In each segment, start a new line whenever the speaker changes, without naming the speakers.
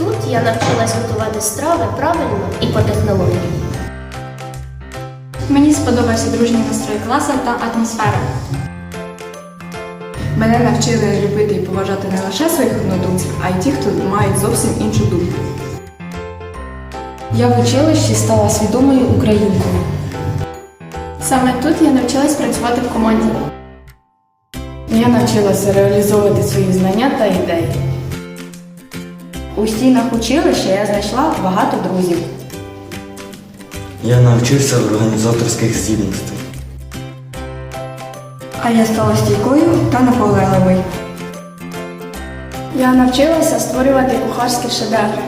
Тут я навчилась готувати страви правильно і по технології.
Мені сподобався дружній настрой класу та атмосфера.
Мене навчили любити і поважати не лише своїх однодумців, а й ті, хто мають зовсім іншу думку.
Я в училищі стала свідомою українкою.
Саме тут я навчилась працювати в команді.
Я навчилася реалізовувати свої знання та ідеї.
У стінах училища я знайшла багато друзів.
Я навчився організаторських здібностей.
А я стала стійкою та наполегливою.
Я навчилася створювати кухарські шедеври.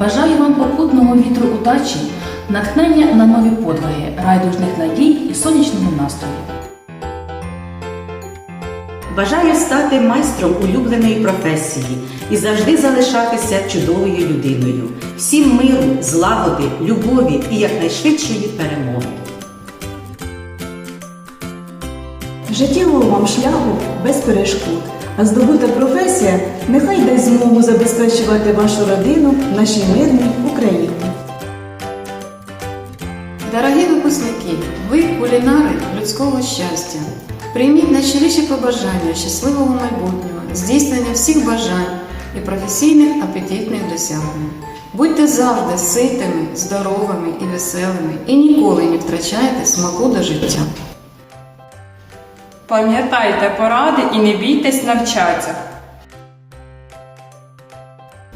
Бажаю вам попутного вітру удачі, натхнення на нові подвиги, райдужних надій і сонячного настрою.
Бажаю стати майстром улюбленої професії і завжди залишатися чудовою людиною. Всім миру, злагоди, любові і якнайшвидшої перемоги.
Життєвого вам шляху без перешкод, а здобута професія нехай дасть змогу забезпечувати вашу родину в нашій мирній Україні.
Дорогі випускники, ви кулінари людського щастя. Прийміть найщиріші побажання щасливого майбутнього, здійснення всіх бажань і професійних апетитних досягнень. Будьте завжди ситими, здоровими і веселими, і ніколи не втрачайте смаку до життя.
Пам'ятайте поради і не бійтесь навчатися.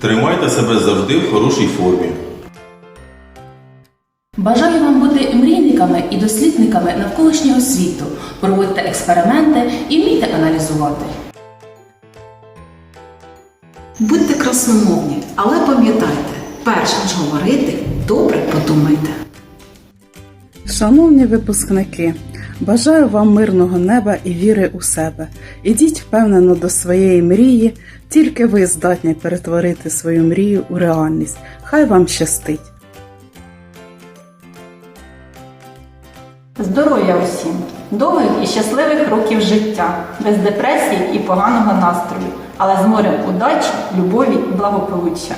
Тримайте себе завжди в хорошій формі.
Бажаю вам бути мрійниками і дослідниками навколишнього світу, проводьте експерименти і вмійте аналізувати.
Будьте красномовні, але пам'ятайте, перш ніж говорити, добре подумайте.
Шановні випускники, бажаю вам мирного неба і віри у себе. Ідіть впевнено до своєї мрії, тільки ви здатні перетворити свою мрію у реальність. Хай вам щастить!
Здоров'я усім, довгих і щасливих років життя, без депресії і поганого настрою, але з морем удачі, любові і благополуччя.